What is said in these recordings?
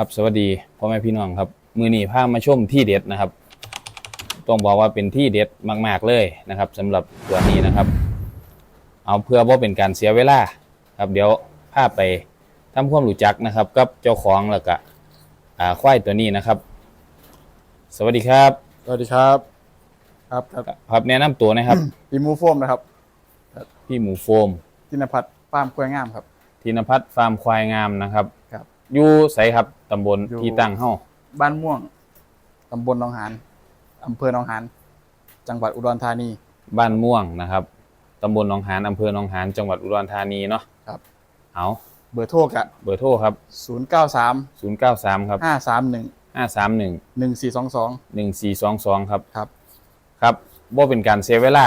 ครับสวัสดีพ่อแม่พี่น้องครับ มือนี้พามาชมที่เด็ดนะครับ ต้องบอกว่าเป็นที่เด็ดมากๆเลยนะครับสำหรับตัวนี้นะครับ เอาเพื่อว่าเป็นการเสียเวลาครับ เดี๋ยวพาไปทำความรู้จักนะครับกับเจ้าของแล้วก็อ่าควายตัวนี้นะครับ สวัสดีครับ สวัสดีครับ ครับครับครับแนะนำตัวนะครับปีมูโฟมนะครับ พี่หมูโฟมจินพัฒน์ฟาร์มกล้วยงามครับธินพัฒน์ฟาร์มควายงามนะครับครับ อยู่ไสครับตำบลอยู่ ที่ตั้งเฮ้าบ้านม่วงตำบลหนองหานอำเภอหนองหานจังหวัดอุดรธานี บ้านม่วงนะครับตำบลหนองหานอำเภอหนองหานจังหวัดอุดรธานีเนาะครับ เอาเบอร์โทรกะเบอร์โทรครับ 0 9 3 093 ครับ 5 3 1 531 1 4 2 2 1422 ครับ ครับ ครับบ่เป็นการเสียเวลา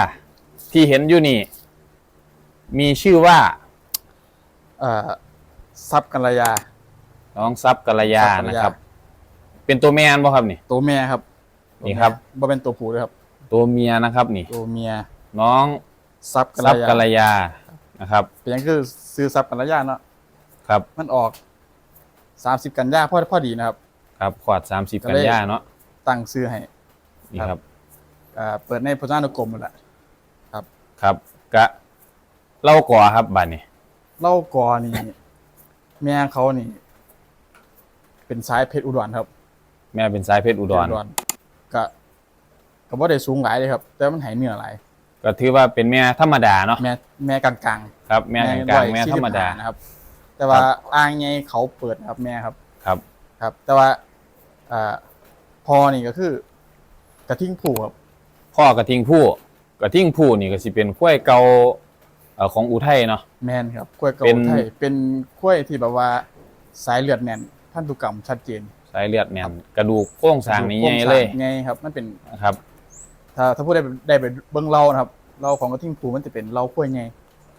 ที่เห็นอยู่นี่ มีชื่อว่าเอ่อซับกัลยา น้องซับกัลยาทรัพย์กัลยา นะครับ เป็นตัวแม่นบ่ครับนี่ ตัวเมียครับนี่ครับ บ่เป็นตัวผู้ด้วยครับ ตัวเมียนะครับนี่ ตัวเมียน้องซับกัลซับยากัลยานะครับ เป็นหยังคือซื้อซับกัลยาเนาะครับมันออก30กันยาพอพอดีนะครับ ครับขวด30ก็กันเลย ยาเนาะตั้งซื้อให้นี่ครับอ่าเปิดในพจนานุกรมนั่นแหละครับกะเล่าก่อครับบัดนี้ เล่ากอนี่ แม่เขานี่ เป็นสายเพชรอุดรครับแม่เป็นสายเพชรอุดรเพชก็ก็บ่ได้สูงหลายเลยครับ แต่มันใหายเนื้อหลายก็ถือว่าเป็นแม่ธรรมดาเนาะแม่แม่กลางครับๆแม่กลางๆแม่ธรรมดา145นะครับ แต่ว่าอ้างไงเขาเปิดครับแม่ครับครับ ครับ แต่ว่าอ่าพอนี่ก็คือ กระทิ่งผูครับพ่อกระทิงผู้กระทิงผู้นี่ก็สิเป็นข้วยเก่าเอ่อของอุทัยเนาะแมนครับกล้วยเกาเป็นไทยเป็นกล้วยที่แบบว่าสายเลือดแน่น พันธุกรรมชัดเจน สายเลือดแน่นกระดูกโครงสร้างนี่ใหญ่เลยไงครับมันเป็นนะครับ ถ้าถ้าพูดได้ได้ไปเบิ้งเล่านะครับเล่าของกระทิ่งผูมันจะเป็นเล่ากล้วยไง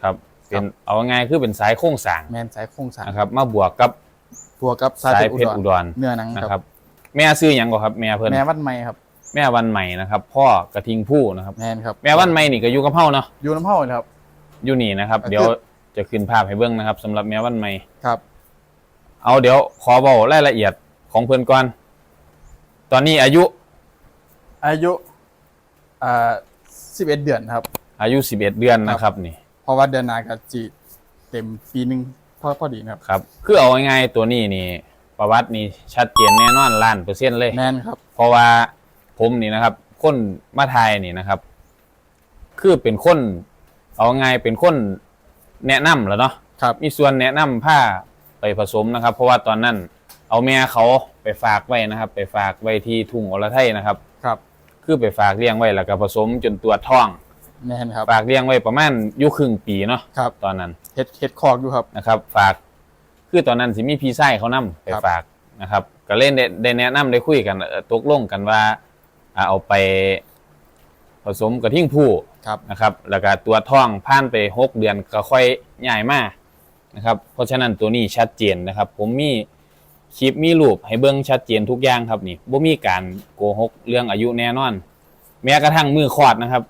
ครับ เป็นเอาง่ายๆคือเป็นสายโครงสร้างแมนสายโครงสร้างนะครับ มาบวกกับตัวกับสายสายเพเพชชรรอุอุดดรรเนื้อหนังนะคครัรับบแม่ซื้อหยังก่อนครับ แม่เพิ่นแม่วัดใหม่ครับแม่วันใหม่นะครับ พ่อกระทิงผู้นะครับแมนครับแม่วันใหม่นี่ก็อยู่กับเฮาเนาะอยู่น้ำเฮาเลยครับอยู่นี่นะครับก็คือเดี๋ยวจะขึ้นภาพให้เบิ่งนะครับสำหรับแม่วันใหม่ครับ เอาเดี๋ยวขอบอกรายละเอียดของเพิ่นก่อน ตอนนี้อายุ อายุอ่าสิบเอ็ดเดือนครับ อายุ11เดือนนะครับนี่ เพราะว่าเดือนหนากับจีเต็มปีหนึ่งพอพอดีนะครับ ครับ คือเอาง่ายๆตัวนี้นี่ ประวัตินี่ชัดเจนแน่นอนล้านเปอร์เซ็นต์เลยแมนครับ เพราะว่าผมนี่นะครับ คนมาไทยนี่นะครับ คือเป็นคน เอาง่ายเป็นคนแนะนำแหล้วเนาะครับ มีส่วนแนะนำผ้า ไปผสมนะครับ เพราะว่าตอนนั้นเอาแม่เขาไปฝากไว้นะครับ ไปฝากไว้ที่ทุ่งอรไทยนะครับ ครับ คือไปฝากเลี้ยงไว้แล้วก็ผสมจนตัวจท้องแมนครับ ฝากเลี้ยงไว้ประมาณอยุครึ่งปีเนาะครับ ตอนนั้นเฮ็ดเฮ็ดคอกอยู่ครับ นะครับ ฝาก คือตอนนั้นสิมีพี่ไส้เขานํไปครับ ฝากนะครับ ก็เล่นได้ได้แนะนำได้คุยกันเอ่อตกลงกันว่าอ่าเอาไป ผสมกระทิ่งผู้ครับ นะครับ แล้วก็ตัวท้องผ่านไปหกเดือนก็ค่อยใหญ่มาก นะครับ เพราะฉะนั้นตัวนี้ชัดเจนนะครับ ผมมีคลิปมีรูปให้เบิ้งชัดเจนทุกอย่างครับนี่บ่มีการโกหกเรื่องอายุแน่นอน แม้กระทั่งมือขวาดนะครับ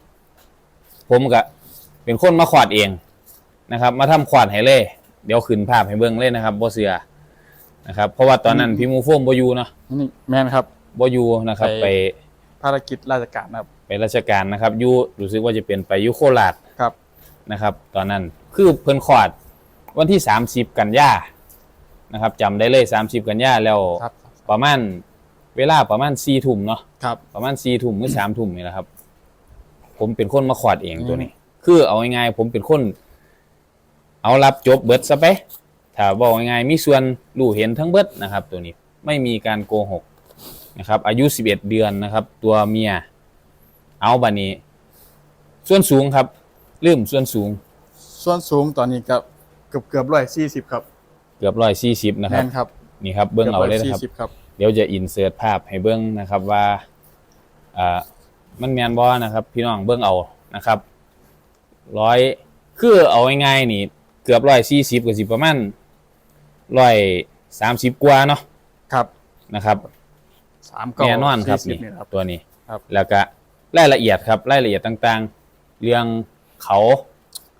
ผมก็เป็นคนมาขวาดเองนะครับ มาทำขวาดให้เลย เดี๋ยวขึ้นภาพให้เบิ้งเลยนะครับบ่เสือนะครับ เพราะว่าตอนนั้นอืมพี่หมูโฟมบ่อยู่เนาะนี่แมนครับบ่อยู่นะครับ ไปไปภารกิจราชการนะครับไปราชการนะครับอยู่รู้สึกว่าจะเป็นไปอยุโคราชครับนะครับ ตอนนั้นคือเพิ่นขอด วันที่ 30 กันยานะครับจำได้เลย 30 กันยาแล้วครับประมาณเวลาประมาณ4ทุ่มเนาะครับ ประมาณ4ทุ่มหรือ3ทุ่มนี่แหละครับ ผมเป็นคนมาขอดเองอืมตัวนี้ คือเอาง่ายๆผมเป็นคน เอารับจบเบิดซะไปถ้าบอกง่ายๆมีส่วนรู้เห็นทั้งเบิดนะครับ ตัวนี้ไม่มีการโกหกนะครับ อายุ11เดือนนะครับ ตัวเมีย เอาบันนี้ ส่วนสูงครับ ลืมส่วนสูง ส่วนสูงตอนนี้ก็ เกือบเกือบร้อยสี่สิบครับเกือบร้อยสี่สิบ140นะแมครับ นครับนี่ครับเบิ้งเอาเลยนะครับกืบ 140ครับ เดี๋ยวจะอินเสิร์ตภาพให้เบิ้งนะครับว่าอ่ามันแมนบอนะครับ พี่น้องเบิ้งเอานะครับร้อยคือเอาง่ายๆนี่เกือบร้อยสี่สิบกับสิประมาณร้อยสามสิบกว่าเนาะครับนะครับ สามเก้าแน่นอนครับสี่สินี่นี่ครับ ตัวนี้ครับ แล้วก็รายละเอียดครับรายละเอียดต่างๆ เรื่องเขา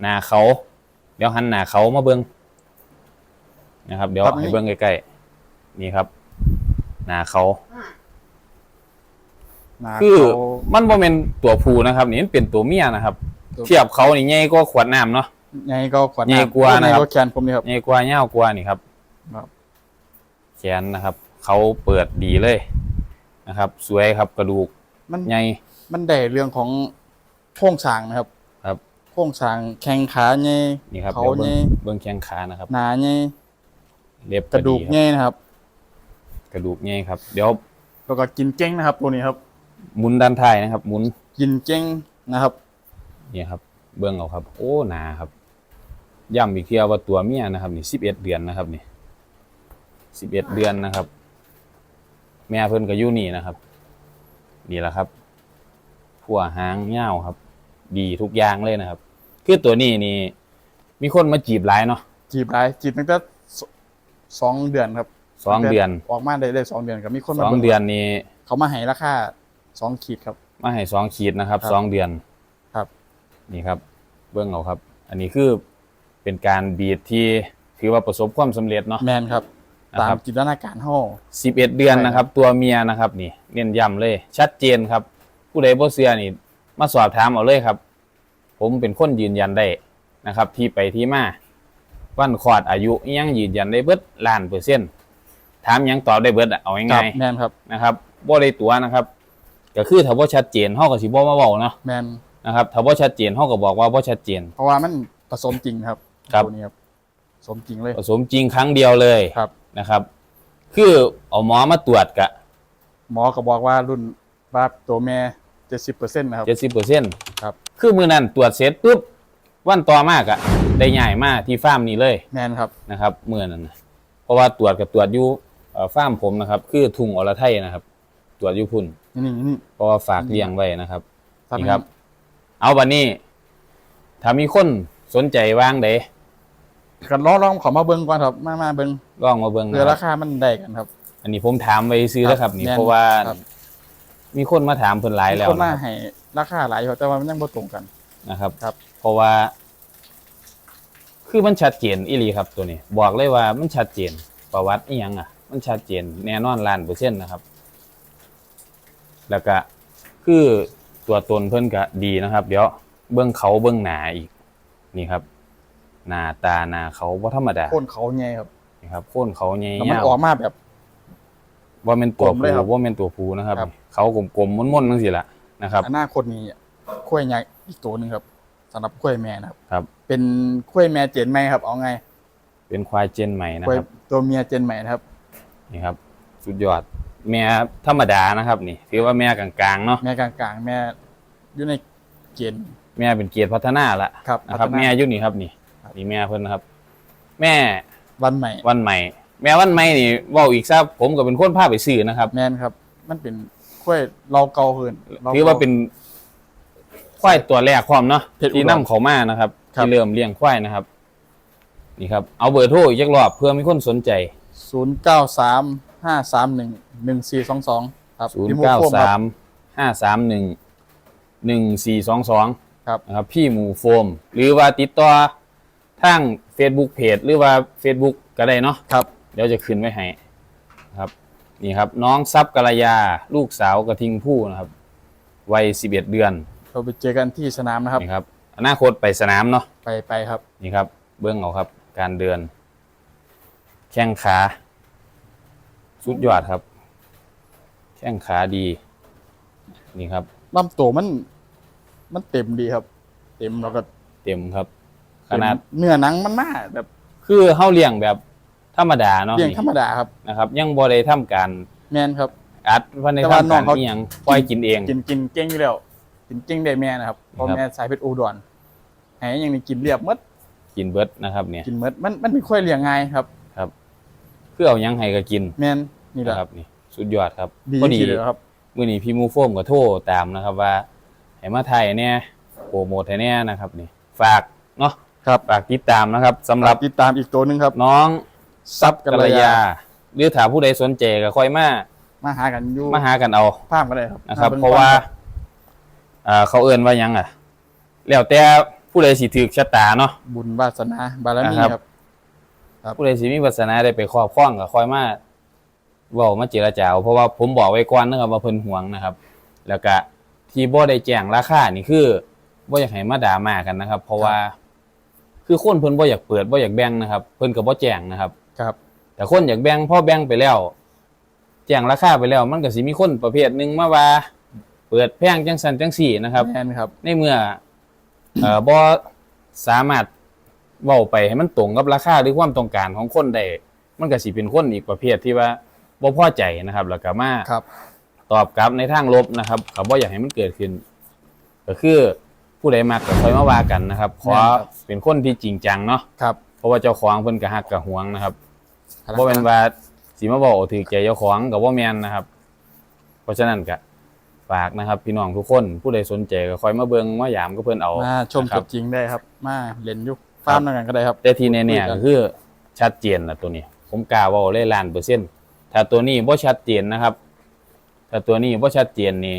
หน้าเขา เดี๋ยวหันหน้าเขามาเบิ้งนะครับ เดี๋ยวให้เบิ้งใกล้ๆนี่ครับ หนาเขาหนาคือเขามันบ่เป็นตัวผู้นะครับ นี่มันเป็นตัวเมียนะครับตัวเทียบเขานี่ใหญ่กว่าขวดน้ำเนาะใหญ่ก็ขวดใหญ่กว่าใหญ่นะครับก็แขนผมนี่ครับใหญ่กว่ายาวกว่านี่ครับครับแขนนะครับเขาเปิดดีเลยนะครับ สวยครับกระดูกมันใหญ่มันได้เรื่องของโครงสร้างนะครับ ครับโครงสร้างแข้งขาใหญ่นี่ครับเขาเดี๋ยวเบิ้ใหญ่งเบิ้งแข้งขานะครับหนาใหญ่เล็บกระดูกคใหญ่นะครับ กระดูกใหญ่ครับ เดี๋ยวแล้วก็กินเก้งนะครับ ตัวนี้ครับ หมุนด้านท้ายนะครับ หมุนกินเก้งนะครับนี่ครับ เบิ้งเอาครับ โอ้หนาครับย้ำอีกเทีว่าตัวเมียนะครับนี่สิบเอ็ดเดือนนะครับนี่สิบเอ็ดเดือนนะครับ แม่เพิ่นก็อยู่นี่นะครับ นี่แหละครับผัวหางเง่าวครับ ดีทุกอย่างเลยนะครับ คือตัวนี้นี่ มีคนมาจีบหลายเนาะจีบหลายจีบตั้งแต่สสองเดือนครับสองเดือน ออกมาได้ได้สองเดือนครับมีคนสมาองบิ่เดือนนี้ เขามาให้ราคาสองขีดครับ มาให้สองขีดนะครับครับสองเดือนครับ นี่ครับ เบื้องเอาครับ อันนี้คือเป็นการบีดที่ถือว่าประสบความสำเร็จเนาะ แมนครับ นะตามครับจินตนาการห่อ สิบเอ็ดเดือนใช่ครับนะครับ ตัวเมียนะครับ นี่เน้นย้ำเลย ชัดเจนครับ ผู้ใดบ่เชื่อนี่ มาสอบถามเอาเลยครับ ผมเป็นคนยืนยันได้นะครับ ที่ไปที่มาวันคลอดอายุอิหยังยืนยันได้เบิดล้านเปอร์เซ็นต์ถามหยังตอบได้เบิดอะเอาครัง่ายแมนครับๆนะครับบ่ได้ตัวนะครับ ก็คือถ้าบ่ชัดเจนเฮาก็สิบ่มาเว้าเนาะแมนนะครับถ้าบ่ชัดเจนเฮาก็บอกว่าบ่ชัดเจน เพราะว่ามันผสมจริงครับครับตัวนี้ครับผสมจริงเลยผสมจริงครั้งเดียวเลยครับนะครับ คือเอาหมอมาตรวจกะหมอก็บอกว่ารุ่นว่าตัวแม่เจ็ดสิบเปอร์เซ็นต์นะครับเจ็ดสิบเปอร์เซ็นต์ครับ คือมือนั้นตรวจเสร็จปุ๊บวันต่อมากอะได้ใหญ่มากที่ฟาร์มนี้เลยแมนครับ นะครับมือนั้นน่ะเพราะว่าตรวจกับตรวจอยู่เอ่อฟาร์มผมนะครับ คือทุ่งอรไทยนะครับ ตรวจอยู่พุ่น นี่นี่นี่เพราะว่าฝากเลี้ยงไว้นะครับทำนี่ให้ครับ เอาบันนี้ ถ้ามีคนสนใจวางเดกันลองลองขอมาเบิ้งก่อนครับ มามาเบิ้งลองมาเบิ่งเพื่อนะครารับคามันได้กันครับ อันนี้ผมถามไว้ซื้อแล้วครับ นี่แม่นเพราะว่าครับ มีคนมาถามเพิ่นหลายแล้วคนมานะครับให้ราคาหลายอยู่แต่ว่ามันยังบ่ตรงกัน นะครับครับ เพราะว่า คือมันชัดเจนอีหลีครับตัวนี้ บอกเลยว่ามันชัดเจนประวัติอีหยังอะ มันชัดเจนแน่นอนล้านเปอร์เซ็นต์นะครับ แล้วก็คือตัวตนเพิ่นก็ดีนะครับ เดี๋ยวเบื้องเขาเบื้องหนาอีก นี่ครับ หน้าตาหน้าเขาบ่ธรรมดาโคนเขาใหญ่ครับนี่ครับโค่นเขาใหญ่แล้วมันยาวออกมาแบบ ว่าเป็นตัวกลมเลยผู้ครับว่าเป็นตัวผู้นะครับครับเขากลมๆม้วนๆจังซี่ล่ะนะครับอนาคตนี้กล้วยใหญ่อีกตัวหนึ่งครับสำหรับกล้วยแม่นะครับครับ เป็นกล้วยแม่เจนใหม่ครับ เอาไง เป็นควายเจนใหม่นะกล้วยครับตัวเมียเจนใหม่นะครับนี่ครับ สุดยอดแม่ธรรมดานะครับ นี่ถือว่าแม่กลางๆเนาะแม่กลางๆ แม่อยู่ในเกณฑ์แม่เป็นเกียรติพัฒนาละครับนะครับพัฒนาแม่อยุ่นี่ครับนี่ครับนี่แม่เพิ่นนะครับ แม่วันใหม่วันใหม่ แม่วันใหม่นี่เว้าอีกซะผมก็เป็นคนพาไปซื้อนะครับแม่นครับ มันเป็นกล้วยเราเกาเหินรถือว่าเป็นควายตัวแรกความเนาะเพชรอุดรที่นํเขามานะครับครับ ที่เริ่มเลี้ยงควายนะครับ นี่ครับ เอาเบอร์โทรอีกจักรอบเพื่อมีคนสนใจ ศูนย์เก้าสามห้าสามหนึ่งหนึ่งสี่สองสองครับ0พี่9โมโฟมครับ3 5 3 1 1 4 2 2ครับ นะครับ พี่หมูโฟม หรือว่าติดต่อทาง Facebook Page หรือว่า Facebook ก็ได้เนาะครับ เดี๋ยวจะขึ้นไว้ให้นะครับนี่ครับ น้องซับกรยา ลูกสาวกระทิงผู้นะครับวัย11เดือนเราไปเจอกันที่สนามนะครับนี่ครับอนาคตไปสนามเนาะไปไปครับ นี่ครับ เบื้องเอาครับ การเดิน แข้งขา สุดยอดครับ แข้งขาดี นี่ครับลำตัวมัน มันเต็มดีครับ เต็มแล้วก็เต็มครับ ขนาดเนื้อหนังมันมากแบบ คือเฮาเลี้ยงแบบ ธรรมดาเนาะเลี้ยงนี่ธรรมดาครับนะครับ ยังบ่ได้ทำการแมนครับอัดว่าในแต่ว่าทำน้กาองรเขาอีหยังปล่อยกินเอง กินกินเก่งอยู่แล้วกินเก่งได้แม่นะครับเพราะครับแม่สายเพชรอุดรให้อยังนี้กินเรียบหมดกินเบิดนะครับ เนี่ยกินหมดมันมันเป็นค่อยเลี้ยงง่ายครับคือเอาหยังให้ก็กินแมนนี่แหละนะครับนี่สุดยอดครับดีพอดีทีเดียวครับมื่อนี้พี่หมูโฟมก็โทรตามนะครับ ว่าให้มาไทยเนี่ยโปรโมทให้เนี่ยนะครับ นี่ ฝากเนาะครับฝากติดตามนะครับสำหรับติดตามอีกตัวหนึ่งครับ น้อง ซับกัลยา หรือถ้าผู้ใดสนใจก็ค่อยมามาหากันอยู่มาหากันเอาภาพก็ได้ครับนะครับมงเพราะว่าอ่าเขาเอื่นว่าหยังอะ แล้วแต่ผู้ใดสิถือชะตาเนาะบุญวาสนาบารมีนะครับครับครับผู้ใดสิมีวาสนาได้ไปครอบครองก็ค่อยมาเว้ามาเจรจาเอาเพราะว่าผมบอกไว้ก่อนนะครับว่าเพิ่นห่วงนะครับ แล้วก็ที่บ่ได้แจ้งราคานี่คือบ่อยากให้มาด่ามากันนะครับ เพราะว่า คือคนเพิ่นบ่อยากเปิดบ่อยากแบ่งนะครับ เพิ่นก็บ่แจ้งนะครับ ครับ แต่คนอยากแบ่งพอแบ่งไปแล้วแจ้งราคาไปแล้ว มันก็สิมีคนประเภทหนึงมาว่า เปิดแพงจังสันจังสี่นะครับแม่นครับ ในเมื่อเอ่อบ่สามารถเว้าไปให้มันตรงกับราคาหรือความต้องการของคนได้มันก็สิเป็นคนอีกประเภทที่ว่าบ่พอใจนะครับ แล้วก็มาครับ ตอบกลับในทางลบนะครับเขาบ่อยากให้มันเกิดขึ้น ก็คือผู้ใดมักก็ค่อยมาว่ากันนะครับขอแม่นครับ เป็นคนที่จริงจังเนาะครับ เพราะว่าเจ้าของเพิ่นก็ฮักก็หวงนะครับ บ่เป็นว่าสิมาบอกถือใจเจ้าของกับว่าแมนนะครับ เพราะฉะนั้นก็ฝากนะครับ พี่น้องทุกคนผู้ใดสนใจก็คอยมาเบิ่งมายามก็เพิ่นเอามาชมนะครัตับวจริงได้ครับ มาเล่นอยุคฟาร์มนั่นกันก็ได้ครับ แต่ที่แน่คุยๆกัก็นคือชัดเจนนะตัวนี้ ผมกล้าเว้าเลยล้านเปอร์เซ็นต์ถ้าตัวนี้บ่ชัดเจนนะครับ ถ้าตัวนี้บ่ชัดเจนนี่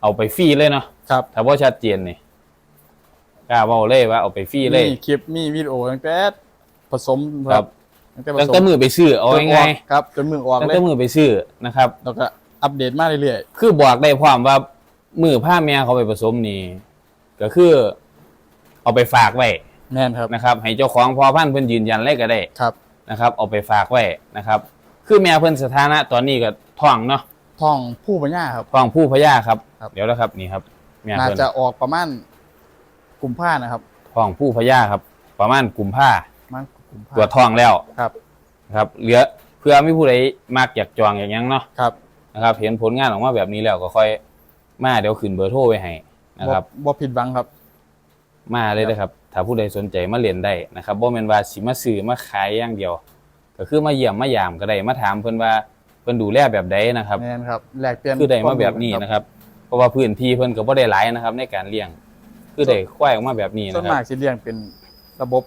เอาไปฟรีเลยเนาะครับ ถ้าบ่ชัดเจนนี่กล้าเว้าเลยว่าเอาไปฟรีเลยมีคลิปมีวิดีโอตั้งแต่ผสมครับ ตั้งแต่ผตั้งสมแต่มือไปซื้อเอาจนง่ายกครับจนมือออกๆตั้งเลแต่ยมือไปซื้อนะครับ แล้วก็อัปเดตมาเรื่อยคือบอกได้พร้อมว่ามือผ้าแม่เขาไปผสมนี่ก็คือ เอาไปฝากไว้ๆแม่นครับนะครับ ให้เจ้าของพอพันธุ์เพิ่นยืนยันเลยก็ได้ครับนะครับ เอาไปฝากไว้นะครับ คือแม่เพิ่นสถานะตอนนี้ก็ท้องเนาะท่องผู้ปัญญาครับ ท้องผู้พญาครับ ครับ เดี๋ยวนะครับนี่ครับแม่น่าเพิ่นจะออกประมาณกลุ่มผ้านะครับ ท้องผู้พญาครับ ประมาณกุมภามัน กลุ่มผ้าตรวจท้องแล้วครับนะครับ เหลือเพื่อมีผู้ใดมากอยากจองอย่างยังเนาะครับนะครับ เห็นผลงานออกมาแบบนี้แล้วก็ค่อยมาเดี๋ยวขึ้นเบอร์โทรไว้ให้นะครับบ่ผิดหวังครับ มาเลยนะครับ ถ้าผู้ใดสนใจมาเรียนได้นะครับบ่แม่นว่าสิมาซื้อมาขายอย่างเดียว ก็คือมาเยี่ยมมายามก็ได้มาถามเพิ่นว่าเพิ่นดูแลแบบใดนะครับแม่นครับแลกเปลี่ยนคือได้มาแบบนี้นะครับ เพราะว่าพื้นที่เพิ่นก็บ่ได้หลายนะครับ ในการเลี้ยง คือได้ควายออกมาแบบนี้ส่วนนะคมารักบสิเลี้ยงเป็นระบบ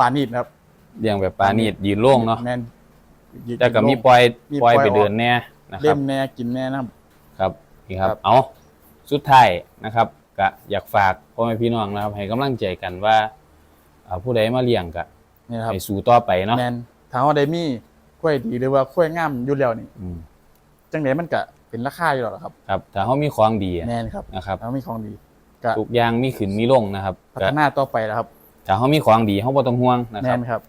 ปานีดนะครับเลี้ยงแบบปลานีดยืนโล่งเนาะแม่นยืนแต่ก็มีโงปล่อยมีปล่อยปล่อยไปออกเดินแน่นะคเล่รับ มแน่กินแน่นะครับ ครับนี่ครับครับเอาสุดท้ายนะครับก็อยากฝากพ่อแม่พี่น้องนะครับ ให้กำลังใจกันว่าอ่าผู้ใดมาเลี้ยงก็นี่ครับให้สู้ต่อไปเนาะแมนถ้าเฮาได้มีกล้วยดีหรือว่ากล้วยงามอยู่แล้วนี่อืมจังไดมันก็เป็นราคาอยู่แล้วล่ะครับครับถ้าเฮามีของดีอะแมนครับนะครับถ้ามีของดีก็ทุกอย่างมีขึ้นมีลงนะครับพัก็ฒนาต่อไปแล้วครับ ถ้าเขามีของดีเขาบ่ต้องห่วงนะแมครับนครับ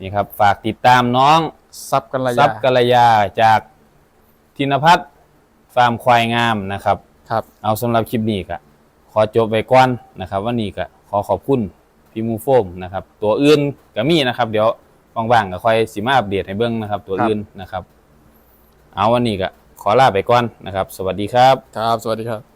นี่ครับ ฝากติดตามน้องซับกันระซัยะบกัลยาจากธินพัฒน์ฟาร์มควายงามนะครับ ครับ เอาสำหรับคลิปนี้ก็ขอจบไว้ก่อนนะครับ วันนี้ก็ขอขอบคุณพี่มูโฟมนะครับ ตัวอื่นก็มีนะครับ เดี๋ยวว่างๆก็ค่อยสิมาอัปเดตให้เบิ่งนะครับ ตัวอื่นนะครับ เอาวันนี้ก็ขอลาไปก่อนนะครับ สวัสดีครับ ครับ สวัสดีครับ